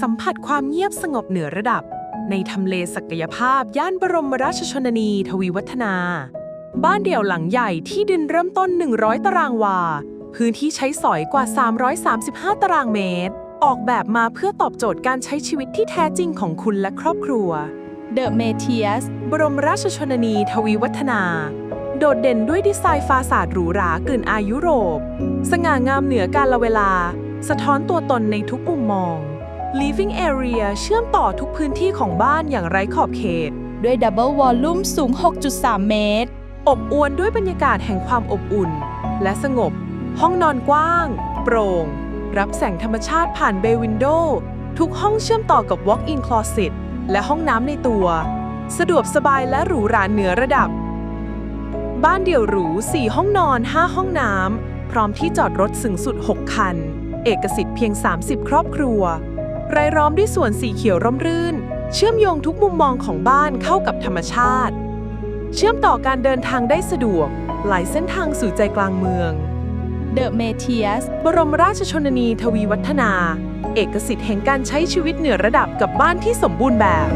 สัมผัสความเงียบสงบเหนือระดับ ในทำเลศักยภาพย่านบรมราชชนนีทวีวัฒนา บ้านเดี่ยวหลังใหญ่ที่ดินเริ่มต้น 100 ตารางวา พื้นที่ใช้สอยกว่า 335 ตารางเมตร ออกแบบมาเพื่อตอบโจทย์การใช้ชีวิตที่แท้จริงของคุณและครอบครัว The m e t i u s บรมราชชนนีทวีวัฒนา โดดเด่นด้วยดีไซน์ฟาสาดหรูหรากลิ่นอายยุโรป สง่างามเหนือกาลเวลา สะท้อนตัวตนในทุกมุมมอง Living Area เชื่อมต่อทุกพื้นที่ของบ้านอย่างไร้ขอบเขต ด้วย Double Volume สูง 6.3 เมตร อบอวลด้วยบรรยากาศแห่งความอบอุ่น และสงบ ห้องนอนกว้าง โปร่ง รับแสงธรรมชาติผ่านเบวินโดทุกห้องเชื่อมต่อกับ Walk-in Closet และห้องน้ำในตัว สะดวกสบายและหรูหราเหนือระดับ บ้านเดี่ยวหรู 4 ห้องนอน 5 ห้องน้ำพร้อมที่จอดรถสูงสุด 6 คัน เอกสิทธิ์เพียง 30 ครอบครัว รายล้อมด้วยสวนสีเขียวร่มรื่น เชื่อมโยงทุกมุมมองของบ้านเข้ากับธรรมชาติ เชื่อมต่อการเดินทางได้สะดวก หลายเส้นทางสู่ใจกลางเมือง The m e t i u s บรมราชชนนีทวีวัฒนา เอกสิทธิ์แห่งการใช้ชีวิตเหนือระดับกับบ้านที่สมบูรณ์แบบ